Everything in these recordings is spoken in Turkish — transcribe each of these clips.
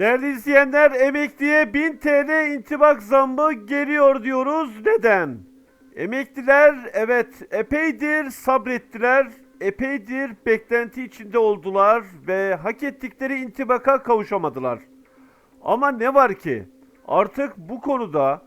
Değerli izleyenler emekliye 1000 TL intibak zammı geliyor diyoruz. Neden? Emekliler evet epeydir sabrettiler, epeydir beklenti içinde oldular ve hak ettikleri intibaka kavuşamadılar. Ama ne var ki artık bu konuda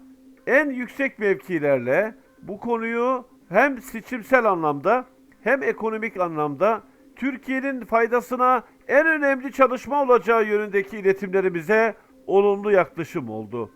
en yüksek mevkilerle bu konuyu hem seçimsel anlamda hem ekonomik anlamda Türkiye'nin faydasına en önemli çalışma olacağı yönündeki iletimlerimize olumlu yaklaşım oldu.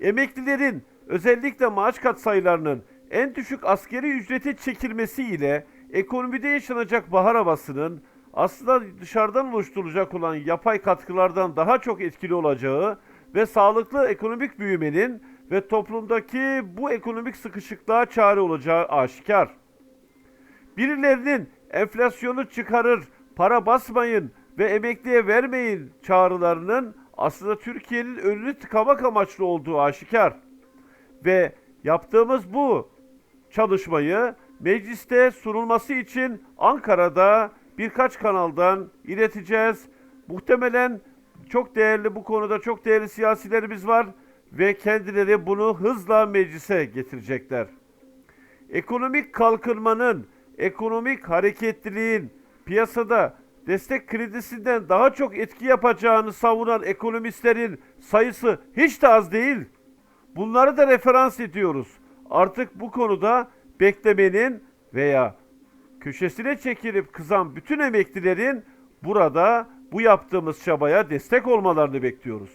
Emeklilerin özellikle maaş katsayılarının en düşük askeri ücrete çekilmesiyle ekonomide yaşanacak bahar havasının aslında dışarıdan oluşturulacak olan yapay katkılardan daha çok etkili olacağı ve sağlıklı ekonomik büyümenin ve toplumdaki bu ekonomik sıkışıklığa çare olacağı aşikar. Birilerinin enflasyonu çıkarır, para basmayın ve emekliye vermeyin çağrılarının aslında Türkiye'nin önünü tıkamak amaçlı olduğu aşikar. Ve yaptığımız bu çalışmayı mecliste sunulması için Ankara'da birkaç kanaldan ileteceğiz. Muhtemelen çok değerli bu konuda çok değerli siyasilerimiz var ve kendileri bunu hızla meclise getirecekler. Ekonomik kalkınmanın, ekonomik hareketliliğin piyasada destek kredisinden daha çok etki yapacağını savunan ekonomistlerin sayısı hiç de az değil. Bunları da referans ediyoruz. Artık bu konuda beklemenin veya köşesine çekilip kızan bütün emeklilerin burada bu yaptığımız çabaya destek olmalarını bekliyoruz.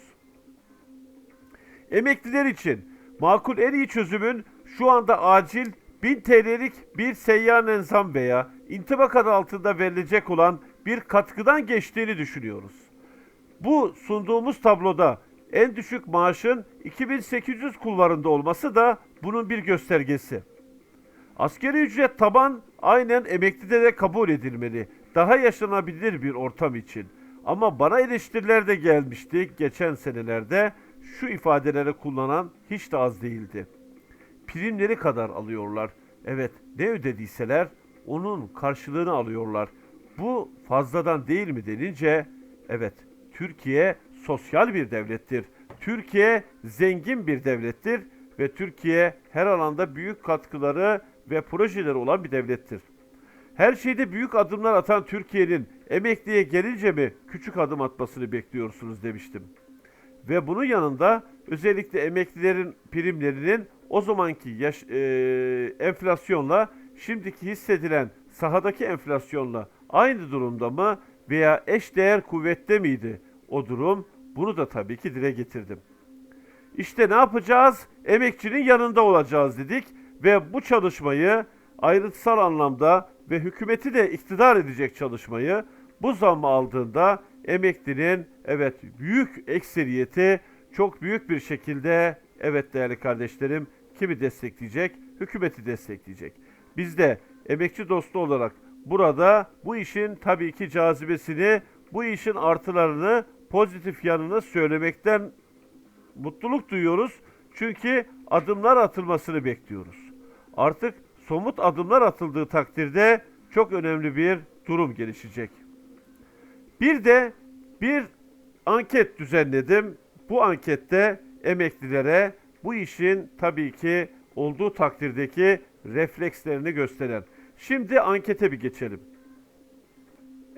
Emekliler için makul en iyi çözümün şu anda acil 1000 TL'lik bir seyyanen zam veya intibak adı altında verilecek olan bir katkıdan geçtiğini düşünüyoruz. Bu sunduğumuz tabloda en düşük maaşın 2800 kulvarında olması da bunun bir göstergesi. Askeri ücret taban aynen emeklide de kabul edilmeli. Daha yaşanabilir bir ortam için. Ama bana eleştiriler de gelmişti geçen senelerde şu ifadeleri kullanan hiç de az değildi. Primleri kadar alıyorlar. Evet ne ödediyseler onun karşılığını alıyorlar. Bu fazladan değil mi denince evet Türkiye sosyal bir devlettir. Türkiye zengin bir devlettir ve Türkiye her alanda büyük katkıları ve projeleri olan bir devlettir. Her şeyde büyük adımlar atan Türkiye'nin emekliye gelince mi küçük adım atmasını bekliyorsunuz demiştim. Ve bunun yanında özellikle emeklilerin primlerinin o zamanki yaş, e, enflasyonla şimdiki hissedilen sahadaki enflasyonla aynı durumda mı veya eş değer kuvvette miydi o durum? Bunu da tabii ki dile getirdim. İşte ne yapacağız? Emekçinin yanında olacağız dedik ve bu çalışmayı ayrıntısal anlamda ve hükümeti de iktidar edecek çalışmayı bu zammı aldığında emeklinin evet büyük ekseriyeti çok büyük bir şekilde evet değerli kardeşlerim kimi destekleyecek? Hükümeti destekleyecek. Biz de emekçi dostu olarak burada bu işin tabii ki cazibesini, bu işin artılarını, pozitif yanını söylemekten mutluluk duyuyoruz. Çünkü adımlar atılmasını bekliyoruz. Artık somut adımlar atıldığı takdirde çok önemli bir durum gelişecek. Bir de bir anket düzenledim. Bu ankette emeklilere bu işin tabii ki olduğu takdirdeki reflekslerini gösteren. Şimdi ankete bir geçelim.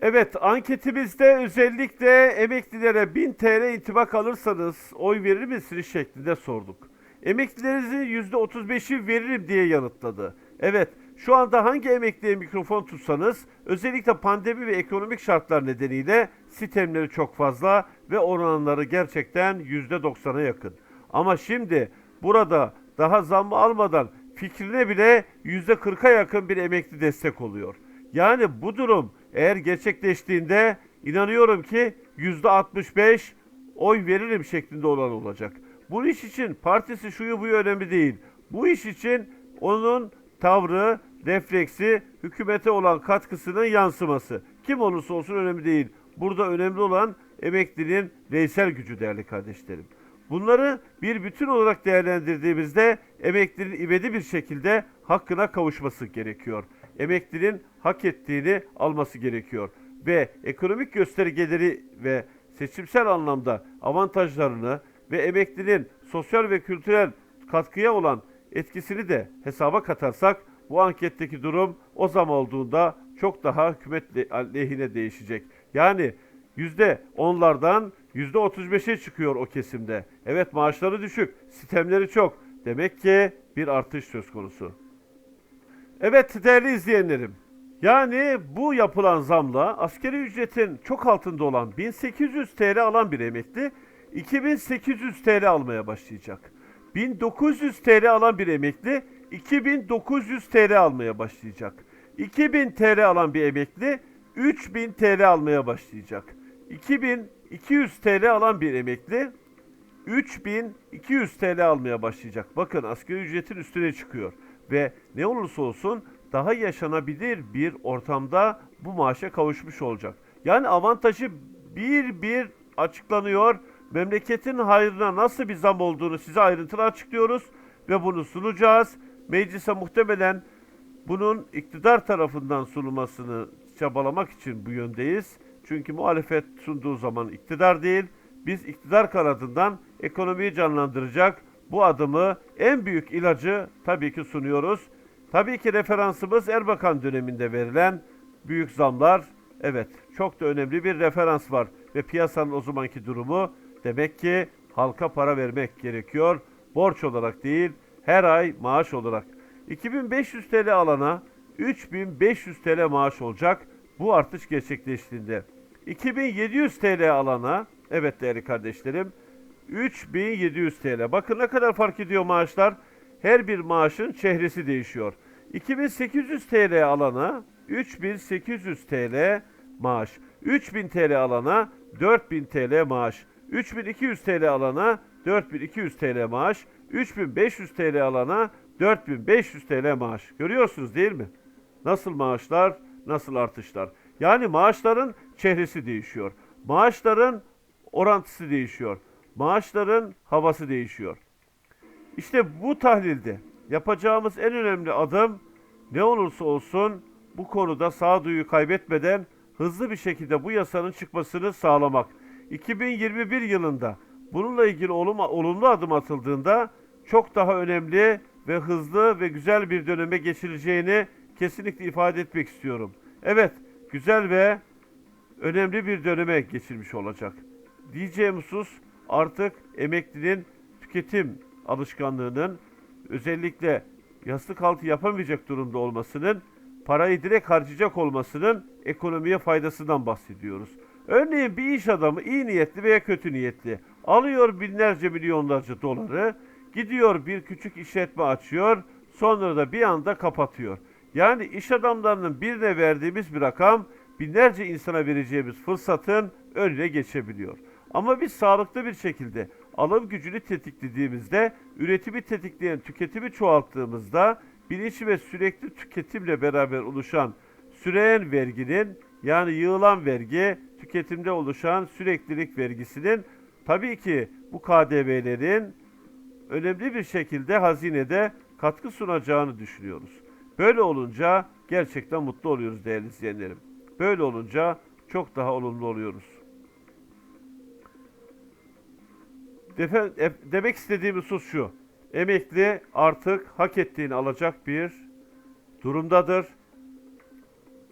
Evet anketimizde özellikle emeklilere 1000 TL intibak alırsanız oy verir misiniz şeklinde sorduk. Emeklilerinizin %35'i veririm diye yanıtladı. Evet şu anda hangi emekliye mikrofon tutsanız özellikle pandemi ve ekonomik şartlar nedeniyle sistemleri çok fazla ve oranları gerçekten %90'a yakın. Ama şimdi burada daha zammı almadan fikrine bile %40'a yakın bir emekli destek oluyor. Yani bu durum eğer gerçekleştiğinde inanıyorum ki %65 oy veririm şeklinde olan olacak. Bu iş için partisi şuyu buyu önemli değil. Bu iş için onun tavrı, refleksi, hükümete olan katkısının yansıması. Kim olursa olsun önemli değil. Burada önemli olan emeklinin reysel gücü değerli kardeşlerim. Bunları bir bütün olarak değerlendirdiğimizde emeklinin ivedi bir şekilde hakkına kavuşması gerekiyor. Emeklinin hak ettiğini alması gerekiyor. Ve ekonomik göstergeleri ve seçimsel anlamda avantajlarını ve emeklinin sosyal ve kültürel katkıya olan etkisini de hesaba katarsak bu anketteki durum o zam olduğunda çok daha hükümet le- lehine değişecek. Yani yüzde onlardan yüzde 35'e çıkıyor o kesimde. Evet maaşları düşük, sistemleri çok. Demek ki bir artış söz konusu. Evet değerli izleyenlerim. Yani bu yapılan zamla askeri ücretin çok altında olan 1800 TL alan bir emekli 2800 TL almaya başlayacak. 1900 TL alan bir emekli 2900 TL almaya başlayacak. 2000 TL alan bir emekli 3000 TL almaya başlayacak. 2200 TL alan bir emekli 3200 TL almaya başlayacak. Bakın asgari ücretin üstüne çıkıyor ve ne olursa olsun daha yaşanabilir bir ortamda bu maaşa kavuşmuş olacak. Yani avantajı bir bir açıklanıyor. Memleketin hayrına nasıl bir zam olduğunu size ayrıntılı açıklıyoruz ve bunu sunacağız. Meclise muhtemelen bunun iktidar tarafından sunulmasını çabalamak için bu yöndeyiz. Çünkü muhalefet sunduğu zaman iktidar değil, biz iktidar kanadından ekonomiyi canlandıracak bu adımı en büyük ilacı tabii ki sunuyoruz. Tabii ki referansımız Erbakan döneminde verilen büyük zamlar. Evet çok da önemli bir referans var ve piyasanın o zamanki durumu demek ki halka para vermek gerekiyor. Borç olarak değil her ay maaş olarak. 2500 TL alana 3500 TL maaş olacak bu artış gerçekleştiğinde. 2700 TL alana evet değerli kardeşlerim 3700 TL. Bakın ne kadar fark ediyor maaşlar. Her bir maaşın çehresi değişiyor. 2800 TL alana 3800 TL maaş. 3000 TL alana 4000 TL maaş. 3200 TL alana 4200 TL maaş. 3500 TL alana 4500 TL maaş. Görüyorsunuz değil mi? Nasıl maaşlar, nasıl artışlar. Yani maaşların çehresi değişiyor. Maaşların orantısı değişiyor. Maaşların havası değişiyor. İşte bu tahlilde yapacağımız en önemli adım ne olursa olsun bu konuda sağduyu kaybetmeden hızlı bir şekilde bu yasanın çıkmasını sağlamak. 2021 yılında bununla ilgili olum, olumlu adım atıldığında çok daha önemli ve hızlı ve güzel bir döneme geçileceğini kesinlikle ifade etmek istiyorum. Evet, güzel ve önemli bir döneme geçilmiş olacak. Diyeceğim husus artık emeklinin tüketim alışkanlığının özellikle yastık altı yapamayacak durumda olmasının, parayı direkt harcayacak olmasının ekonomiye faydasından bahsediyoruz. Örneğin bir iş adamı iyi niyetli veya kötü niyetli alıyor binlerce milyonlarca doları, gidiyor bir küçük işletme açıyor, sonra da bir anda kapatıyor. Yani iş adamlarının birine verdiğimiz bir rakam binlerce insana vereceğimiz fırsatın önüne geçebiliyor. Ama biz sağlıklı bir şekilde alım gücünü tetiklediğimizde, üretimi tetikleyen tüketimi çoğalttığımızda bilinçli ve sürekli tüketimle beraber oluşan süreyen verginin yani yığılan vergi, tüketimde oluşan süreklilik vergisinin tabii ki bu KDV'lerin önemli bir şekilde hazinede katkı sunacağını düşünüyoruz. Böyle olunca gerçekten mutlu oluyoruz değerli izleyenlerim. Böyle olunca çok daha olumlu oluyoruz. E- demek istediğim husus şu. Emekli artık hak ettiğini alacak bir durumdadır.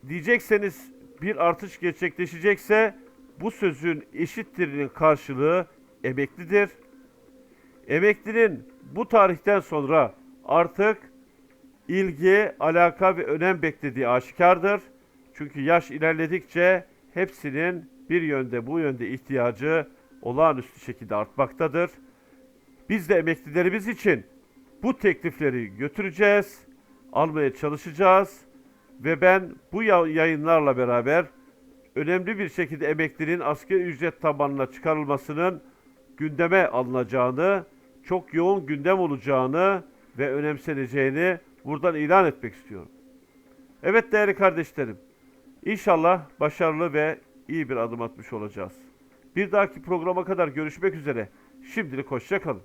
Diyecekseniz bir artış gerçekleşecekse bu sözün eşittirinin karşılığı emeklidir. Emeklinin bu tarihten sonra artık ilgi, alaka ve önem beklediği aşikardır. Çünkü yaş ilerledikçe hepsinin bir yönde bu yönde ihtiyacı olağanüstü şekilde artmaktadır. Biz de emeklilerimiz için bu teklifleri götüreceğiz, almaya çalışacağız ve ben bu ya- yayınlarla beraber önemli bir şekilde emeklinin asgari ücret tabanına çıkarılmasının gündeme alınacağını, çok yoğun gündem olacağını ve önemseneceğini buradan ilan etmek istiyorum. Evet değerli kardeşlerim, inşallah başarılı ve iyi bir adım atmış olacağız. Bir dahaki programa kadar görüşmek üzere. Şimdilik hoşça kalın.